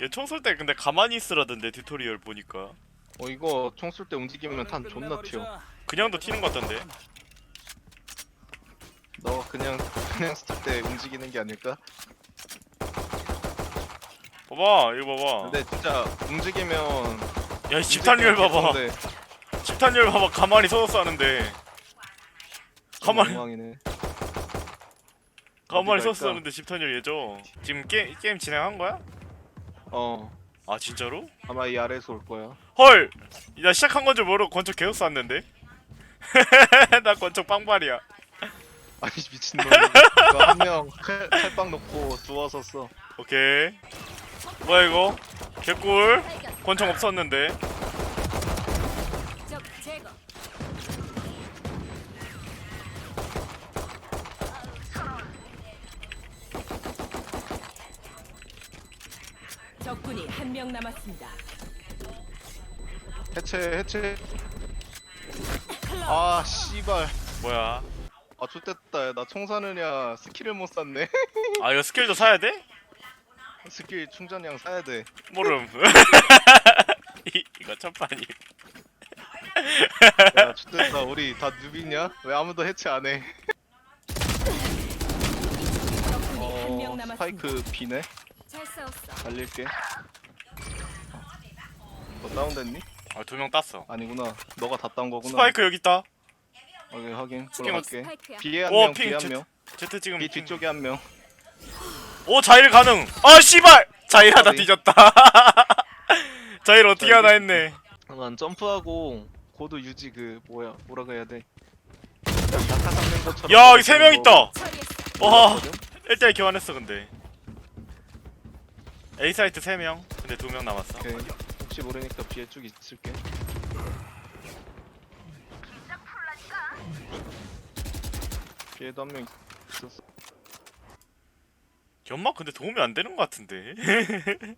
얘총 쏠 때 근데 가만히 있으라던데 튜토리얼 보니까 어 이거 총 쏠 때 움직이면 탄 존나 튀어. 그냥도 튀는 것 같던데 너 그냥 그냥 쏠 때 움직이는 게 아닐까? 봐봐 이거 봐봐 근데 진짜 움직이면 야이 집탄율 봐봐 근데 집탄율 봐봐 가만히 서서 쏘는데 가만히 엉망이네. 가만히 서서 쏘는데 집탄율 얘죠 지금 게, 게임 진행한 거야? 어 아 진짜로? 아마 이 아래에서 올 거야. 헐! 나 시작한 건줄 모르고 권총 계속 쐈는데? 나 권총 빵발이야 아니 미친놈. 한명 칼빵 놓고 누워서 써. 오케이 뭐야 이거? 개꿀 권총 없었는데 적 제거. 적군이 한 명 남았습니다. 해체 해체. 아 씨발. 뭐야 아 좋됐다. 나 총 사느냐 스킬을 못 샀네. 아 이거 스킬도 사야 돼? 스킬 충전량 사야 돼. 모름 이, 이거 첫 판이 야 좋됐다. 우리 다 누비냐? 왜 아무도 해체 안 해? 어. 스파이크 비네. 잘 싸웠어. 달릴게. 너 다운됐니? 아두명 땄어 아니구나. 너가 다 딴 거구나. 스파이크 여기 있다 오케이 확인. 올라갈게. 스파이크야. B에 한 오, 명, 핑, B에 한 제- 명. 제트 지금 B 뒤쪽에 한 명. 오 자일 가능 아 씨발 자일 하나 어디? 뒤졌다 자일 어떻게 자, 하나 했네 난 점프하고 고도 유지 그 뭐야 뭐라고 해야 돼? 낙하 잡는 것처럼. 야 여기 세명 있다 처리했어. 와 1대1 교환했어 근데 A 사이트 3명 근데 2명 남았어 오케이. 혹시 모르니까 B에 쭉 있을게. B에도 한 명 있었어. 연막 근데 도움이 안 되는 것 같은데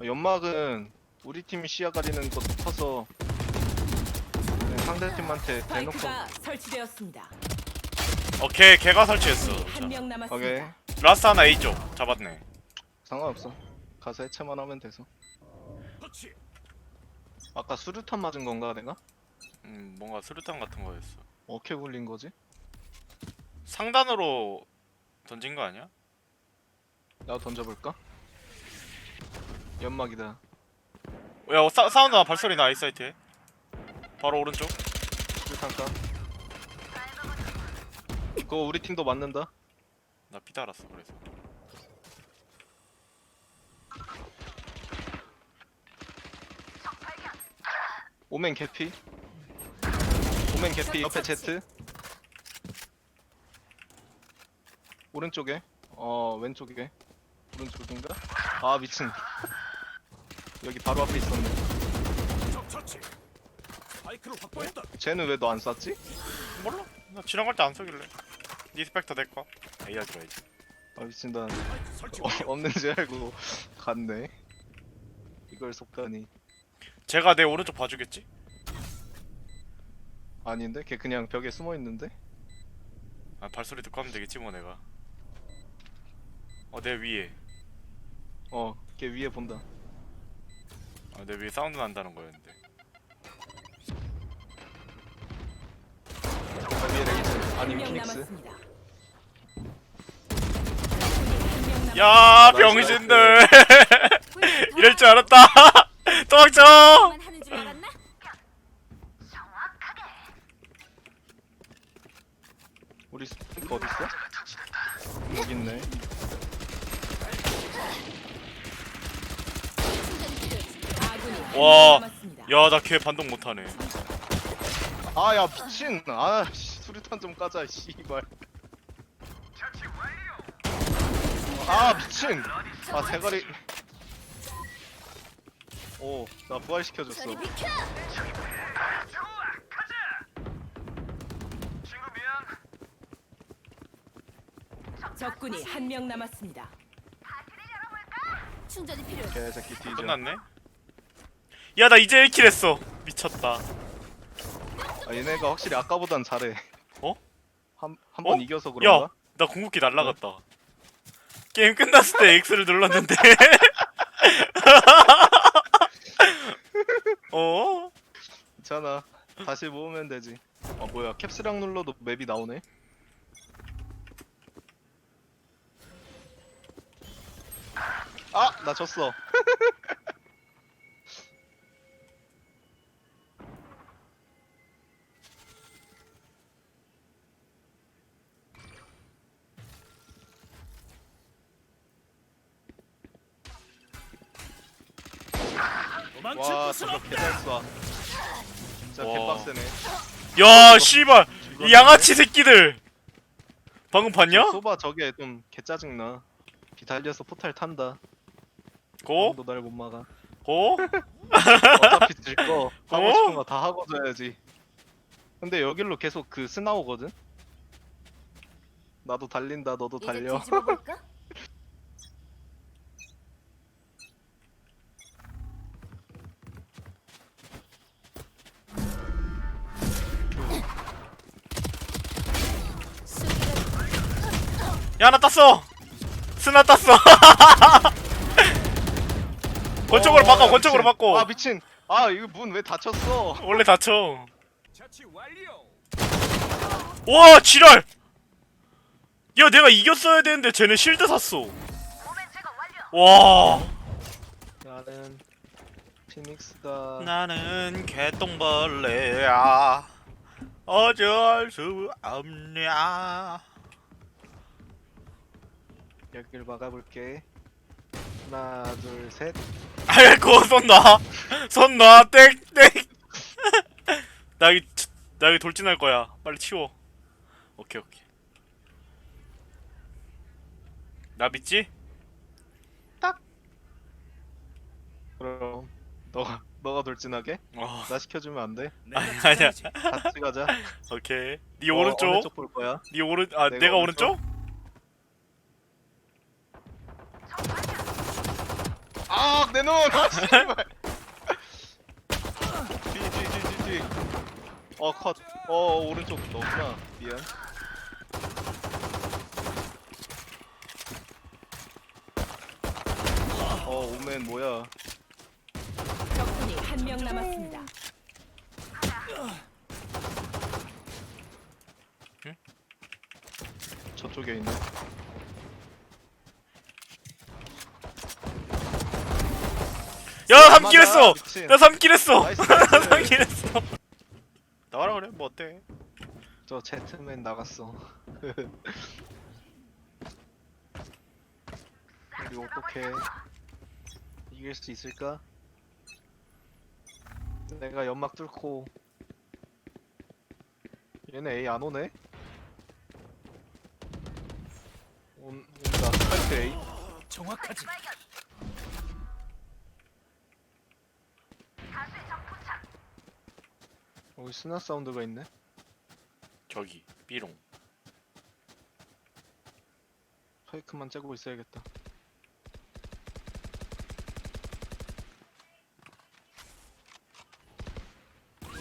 아, 연막은 우리 팀이 시야 가리는 것 커서 그냥 상대 팀한테 대놓고. 스파이크가 설치되었습니다. 오케이 걔가 설치했어 한명 오케이. 남았습니다. 라스트 하나 A쪽 잡았네 상관없어. 가서 해체만 하면 돼서. 아까 수류탄 맞은 건가 내가? 음 뭔가 수류탄 같은 거였어 어떻게 굴린 거지? 상단으로 던진 거 아니야? 나도 던져볼까? 연막이다. 야 어, 사, 사운드 나 발소리 나 A 사이트에 바로 오른쪽 수류탄 까. 그거 우리 팀도 맞는다. 나 B 달았어 그래서 오멘 개피. 오멘 개피 옆에 Z. 오른쪽에. 어 왼쪽에. 오른쪽인가? 아 미친. 여기 바로 앞에 있었네. 확보했다. 쟤는 왜 너 안 쐈지? 몰라 나 지나갈 때 안 쏘길래 리스펙터 내꺼 A 하지 말지 아 미친 난 어. 없는 줄 알고 갔네. 이걸 속다니. 제가 내 오른쪽 봐주겠지? 아닌데? 걔 그냥 벽에 숨어 있는데? 아 발소리 듣고 하면 되겠지 뭐 내가 어 내 위에 어, 걔 위에 본다. 아, 내 위에 사운드 난다는 거였는데 아, 위에 레이즈. 아니 한명 피닉스. 남았습니다. 적군이 한명 남았습니다. 야 병신들 이럴 줄 알았다 도망쳐 하는 줄 알았나? 우리 스피커 어디 있어? 여기 있네. 와. 야 나 걔 반동 못하네 아, 야 미친. 아, 씨, 수류탄 좀 까자, 씨발. 아, 미친. 아, 대가리. 오, 나 부활시켜줬어. 저리 비켜! 적군이 한 명 남았습니다. 충전이 필요해. 개새끼 뒤져. 끝났네 야 나 이제 1킬 했어 미쳤다 아, 얘네가 확실히 아까보단 잘해. 어? 한 한 번 어? 이겨서 그런가? 야 나 궁극기 날라갔다 게임 끝났을 때 X를 눌렀는데. 어? 괜찮아. 다시 모으면 되지. 아 뭐야 캡스랑 눌러도 맵이 나오네. 아! 나 졌어. 도망칠 와 곳은 저거 없다. 개잘 쏴. 진짜 와. 개빡세네. 야, 씨발. 이 양아치 새끼들. 방금 봤냐? 소바 저게 좀 개짜증나. 기다려서 포탈 탄다. 고? 너 날 못 막아. 고? 어차피 질 거 하고 어? 싶은 거 다 하고 줘야지. 근데 여길로 계속 그 스나 오거든. 나도 달린다. 너도 달려. 볼까? 야, 하나 땄어. 스나 땄어. 권총으로 바꿔. 어, 권총으로 미친. 바꿔. 아 미친. 아 이거 문 왜 닫혔어? 원래 다쳐. 와, 지랄. 야, 내가 이겼어야 되는데 쟤네 실드 샀어. 와. 나는 피닉스다. 나는 개똥벌레야. 어쩔 수 없냐. 여길 막아볼게. 하나 둘 셋. 아이고 손 놔. 손 놔. 땡 땡. 나 여기 나 여기 돌진할 거야. 빨리 치워. 오케이 오케이. 나 믿지? 그럼 너가 너가 돌진하게? 어. 나 시켜주면 안 돼? 아니, 아니야. 같이 가자. 오케이. 네 어, 오른쪽. 어느 쪽볼 거야? 네 오른 아 내가 내가, 오른쪽? 아, 내 눈! 아, 씨발. 뒤, 뒤, 뒤, 뒤, 뒤. 어, 컷. 어, 오른쪽 너구나. 미안. 어, 오맨 뭐야? 적군이 한 명 남았습니다. 저쪽에 있네. 3킬 했어. 나 3킬 했어. 나이스, 나 나이스. 3킬 했어. 나와라 그래. 뭐 어때? 저 제트맨 나갔어. 우리 어떡해? 이길 수 있을까? 내가 연막 뚫고 얘네 A 안 오네? 온, 온다 스파이크 A 정확하지. 여기 스나 사운드가 있네 저기 삐롱. 스파이크만 째고 있어야겠다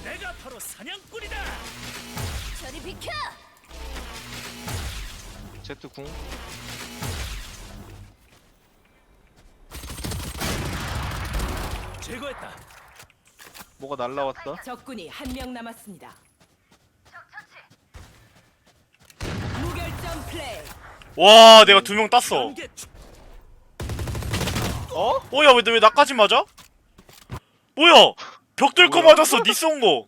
내가 바로 사냥꾼이다. 저리 비켜! 제트 궁 제거했다. 뭐가 날라왔다 적군이 한 명 남았습니다. 무결점 플레이. 와, 내가 두 명 땄어. 어? 어, 야, 왜, 왜 나까지 맞아? 뭐야? 벽 뚫고 뭐야? 맞았어, 니 쏜 거.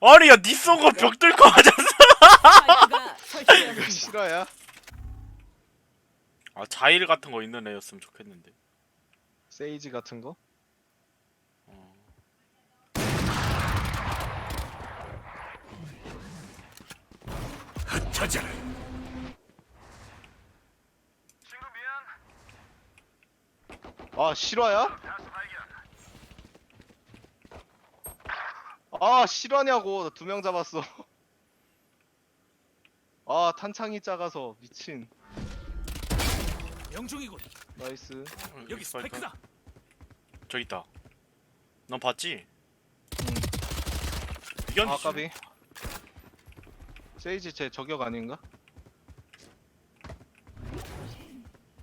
아니, 야, 니 쏜 거 벽 뚫고 맞았어. 스파이크가 설치되었습니다. 실화야? 아, 자일 같은 거 있는 애였으면 좋겠는데. 세이지 같은 거? 찾아라. 아 실화야? 아 실화냐고 두 명 잡았어 아 탄창이 작아서 미친 명중이군. 나이스 여기 스파이크다. 저기 있다. 넌 봤지? 응. 이건 아 까비 세이지 제 저격 아닌가?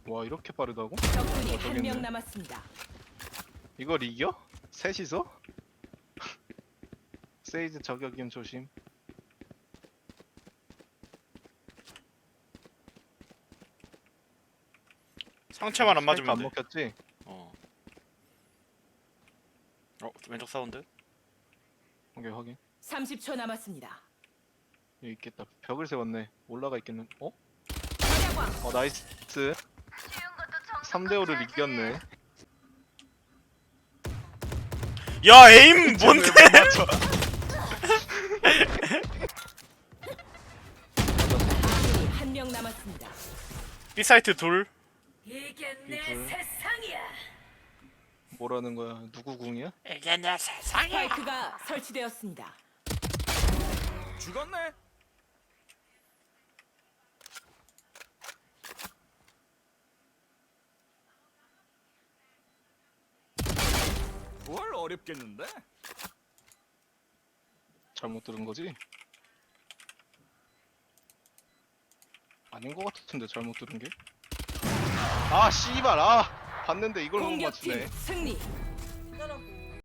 와 이렇게 빠르다고? 적군이 저기 한 있네. 명 남았습니다. 이걸 이겨? 셋이서? 세이즈 저격임 조심. 상체만 안 스파이크 맞으면 안 돼. 먹혔지? 어. 어 왼쪽 사운드. 오케이 확인. 30초 남았습니다. 여기 있겠다. 벽을 세웠네. 올라가 있겠는. 어? 어 나이스. 3대 5를 이겼네. 야 에임 뭔데? 아군이 한 명 남았습니다. B 사이트 둘. 이게 내 세상이야. 뭐라는 거야? 누구 궁이야? 이게 내 세상이야. 스파이크가 설치되었습니다. 죽었네. 어렵겠는데? 잘못 들은 거지? 아닌 거 같은데 잘못 들은 게? 아 씨발 아 봤는데 이걸 못 공격팀 맞추네. 승리.